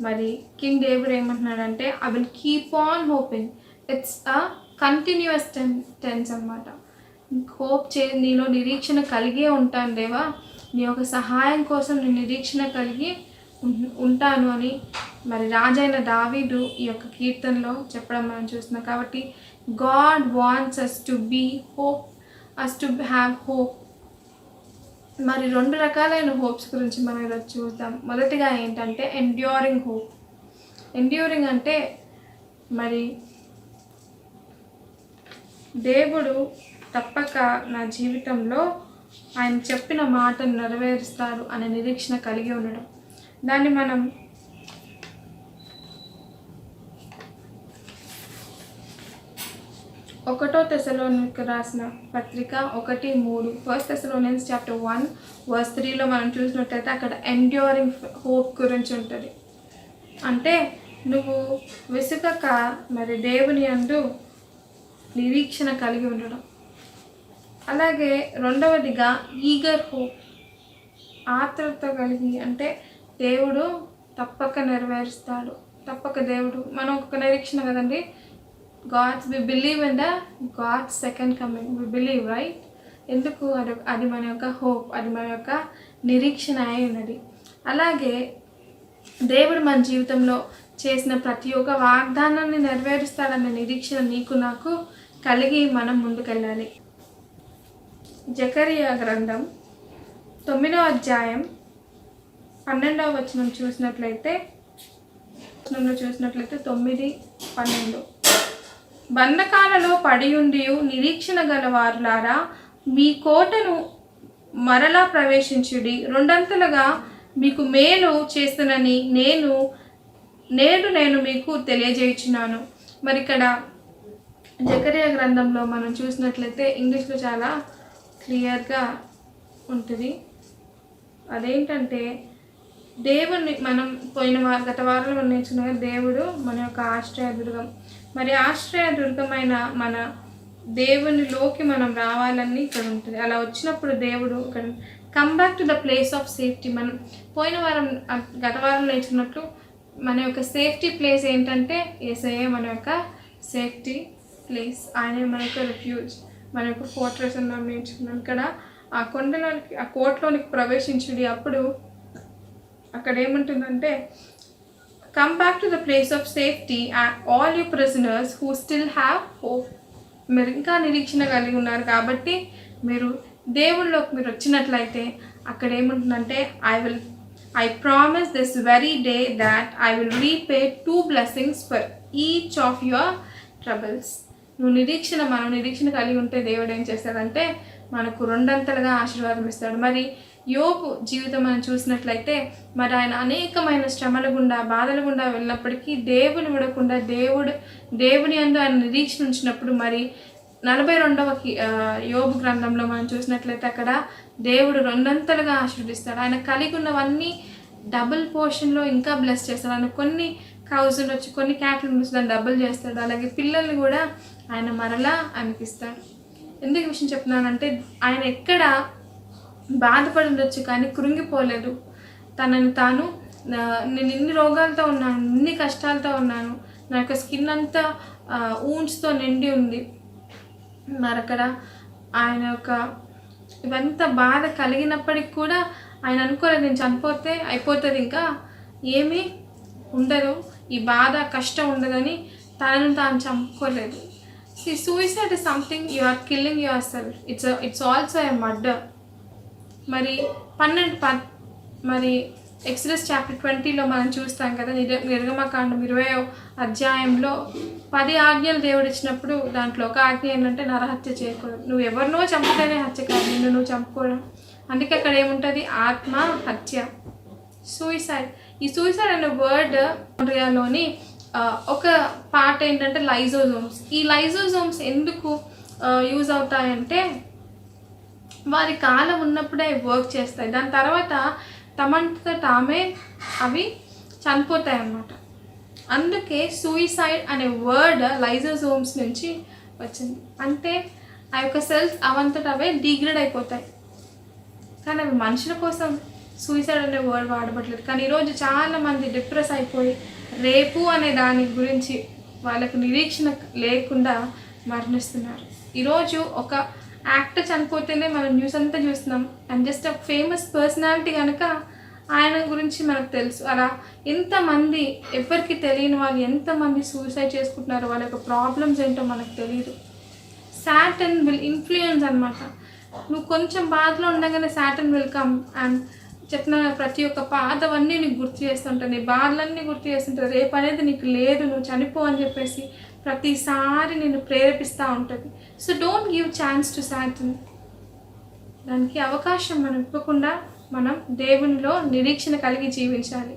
మరి king David ఏమంటున్నాడంటే I will keep on hoping it's a continuous ten tense అనమాట hope చే నీలో నిరీక్షణ కలిగే ఉంటాను దేవా. నీ యొక్క సహాయం కోసం నేను నిరీక్షణ కలిగి ఉంటాను అని మరి రాజైన దావీదు ఈ యొక్క కీర్తనలో చెప్పడం మనం చూస్తున్నాం. కాబట్టి God wants us to be hope us to have hope మరి రెండు రకాలైన హోప్స్ గురించి మనం ఈరోజు చూద్దాం. మొదటిగా ఏంటంటే ఎండ్యూరింగ్ హోప్ ఎండ్యూరింగ్ అంటే మరి దేవుడు తప్పక నా జీవితంలో ఆయన చెప్పిన మాటను నెరవేరుస్తారు అనే నిరీక్షణ కలిగి ఉండడం. దాన్ని మనం ఒకటో తెశలోనికి రాసిన పత్రిక ఒకటి మూడు. First Thessalonians chapter one verse త్రీలో మనం చూసినట్లయితే అక్కడ ఎండ్యూరింగ్ హోప్ గురించి ఉంటుంది. అంటే నువ్వు విసుగక మరి దేవుని అందు నిరీక్షణ కలిగి ఉండడం. అలాగే రెండవదిగా ఈగర్ హోప్ ఆత్రత కలిగి అంటే దేవుడు తప్పక నెరవేరుస్తాడు. తప్పక దేవుడు మనం ఒక నిరీక్షణ కదండి? God's we believe in the God's second coming we believe right ఎందుకు? అది అది మన యొక్క హోప్ అది మన యొక్క నిరీక్షణ అయి ఉన్నది. అలాగే దేవుడు మన జీవితంలో చేసిన ప్రతి ఒక్క వాగ్దానాన్ని నెరవేరుస్తాడన్న నిరీక్షణ నీకు నాకు కలిగి మనం ముందుకెళ్ళాలి. జకరియా గ్రంథం తొమ్మిదవ అధ్యాయం పన్నెండవ వచనం చూసినట్లయితే వచనంలో చూసినట్లయితే తొమ్మిది పన్నెండు. బంధకాలలో పడి ఉండి నిరీక్షణ గలవారులారా మీ కోటను మరలా ప్రవేశించుడి. రెండంతలుగా మీకు మేలు చేస్తునని నేను నేడు నేను మీకు తెలియజేయుచున్నాను. మరి ఇక్కడ జకరియా గ్రంథంలో మనం చూసినట్లయితే ఇంగ్లీష్లో చాలా క్లియర్గా ఉంటుంది. అదేంటంటే దేవుని మనం పోయిన వార గత వారంలో నేర్చుకున్న దేవుడు మన యొక్క ఆశ్రయదుర్గం మరి ఆశ్రయ దుర్గమైన మన దేవునిలోకి మనం రావాలని ఇక్కడ ఉంటుంది. అలా వచ్చినప్పుడు దేవుడు ఇక్కడ come back to the place of safety మనం పోయిన వారం గత వారం నేర్చుకున్నట్లు మన యొక్క సేఫ్టీ ప్లేస్ ఏంటంటే ఏసయ్యే మన యొక్క సేఫ్టీ ప్లేస్ ఆయనే మన యొక్క రిఫ్యూజ్ మన యొక్క ఫోర్ట్రెస్ అని మనం నేర్చుకున్నాం. ఇక్కడ ఆ కొండలోనికి ఆ కోటలోనికి ప్రవేశించుడి అప్పుడు అక్కడ ఏముంటుందంటే Come back to to the place of safety all you prisoners who still have hope. మీరు ఇంకా నిరీక్షణ కలిగి ఉన్నారు కాబట్టి మీరు దేవుళ్ళలోకి మీరు వచ్చినట్లయితే అక్కడ ఏముంటుందంటే I will I promise this very day that I will repay two blessings for each of your troubles నువ్వు నిరీక్షణ మనం నిరీక్షణ కలిగి ఉంటే దేవుడు ఏం చేస్తాడంటే మనకు రెండంతలుగా ఆశీర్వాదం ఇస్తాడు మరి యోపు జీవితం మనం చూసినట్లయితే మరి ఆయన అనేకమైన శ్రమల గుండా బాధల గుండా వెళ్ళినప్పటికీ దేవుని విడకుండా దేవుడు దేవుని అందు ఆయన నిరీక్షణ ఉంచినప్పుడు మరి నలభై రెండవ కి- యోబు గ్రంథంలో మనం చూసినట్లయితే అక్కడ దేవుడు రెండంతలుగా ఆశీర్వదిస్తాడు. ఆయన కలిగి ఉన్నవన్నీ డబుల్ పోర్షన్లో ఇంకా బ్లెస్ చేస్తాడు. ఆయన కొన్ని కౌజ్ వచ్చి కొన్ని క్యాట్లు ఉండొచ్చు దాన్ని డబుల్ చేస్తాడు. అలాగే పిల్లల్ని కూడా ఆయన మరలా అనిపిస్తాడు ఎందుకు విషయం చెప్తున్నానంటే ఆయన ఎక్కడ బాధపడి ఉండొచ్చు కానీ కృంగిపోలేదు. తనని తాను నేను ఇన్ని రోగాలతో ఉన్నాను ఇన్ని కష్టాలతో ఉన్నాను నా యొక్క స్కిన్ అంతా ఊన్స్తో నిండి ఉంది. మరి అక్కడ ఆయన యొక్క ఇవంతా బాధ కలిగినప్పటికి కూడా ఆయన అనుకోలేదు నేను చనిపోతే అయిపోతుంది ఇంకా. ఏమీ ఉండదు. ఈ బాధ కష్టం ఉండదని తనను తాను చంపుకోలేదు. C suicide is something you are killing yourself it's it's also a murder మరి పన్నెండు ప మరి ఎక్స్ప్రెస్ చాప్టర్ ట్వంటీలో మనం చూస్తాం కదా నిర నిర్గమకాండం ఇరవై అధ్యాయంలో పది ఆజ్ఞలు దేవుడు ఇచ్చినప్పుడు దాంట్లో ఒక ఆజ్ఞ ఏంటంటే నరహత్య చేయకూడదు. నువ్వు ఎవరినో చంపితేనే హత్య కాదు నిన్ను నువ్వు చంపుకోవడం. అందుకే అక్కడ ఏముంటుంది? ఆత్మ హత్య. సూయిసైడ్ ఈ సూయిసైడ్ అనే వర్డ్లోని ఒక పార్ట్ ఏంటంటే లైజోజోమ్స్. ఈ లైజోజోమ్స్ ఎందుకు యూజ్ అవుతాయంటే వారి కాలం ఉన్నప్పుడే వర్క్ చేస్తాయి. దాని తర్వాత తమంతట తామే అవి చనిపోతాయి అన్నమాట అందుకే సూయిసైడ్ అనే వర్డ్ లైజోజోమ్స్ నుంచి వచ్చింది. అంటే ఆ యొక్క సెల్స్ అవంతట అవే డిగ్రేడ్ అయిపోతాయి. కానీ అవి మనుషుల కోసం సూయిసైడ్ అనే వర్డ్ వాడబట్లేదు కానీ ఈరోజు చాలామంది డిప్రెస్ అయిపోయి రేపు అనే దాని గురించి వాళ్ళకు నిరీక్షణ లేకుండా మరణిస్తున్నారు. ఈరోజు ఒక యాక్టర్ చనిపోతేనే మనం న్యూస్ అంతా చూస్తున్నాం. అండ్ జస్ట్ ఒక ఫేమస్ పర్సనాలిటీ కనుక ఆయన గురించి మనకు తెలుసు. అలా ఎంతమంది ఎవరికి తెలియని వాళ్ళు ఎంతమంది సూసైడ్ చేసుకుంటున్నారు వాళ్ళ యొక్క ప్రాబ్లమ్స్ ఏంటో మనకు తెలియదు సాటన్ విల్ ఇన్ఫ్లుయెన్స్ అనమాట నువ్వు కొంచెం బాధలో ఉండగానే సాటన్ విల్ కమ్ అండ్ చెప్పిన ప్రతి ఒక్క పాతవన్నీ నీకు గుర్తు చేస్తుంటాయి నీ బాధలన్నీ గుర్తు చేస్తుంటాయి రేపు అనేది నీకు లేదు నువ్వు చనిపో అని చెప్పేసి ప్రతిసారి నేను ప్రేరేపిస్తూ ఉంటుంది. So don't give chance to Satan దానికి అవకాశం మనం ఇవ్వకుండా మనం దేవునిలో నిరీక్షణ కలిగి జీవించాలి.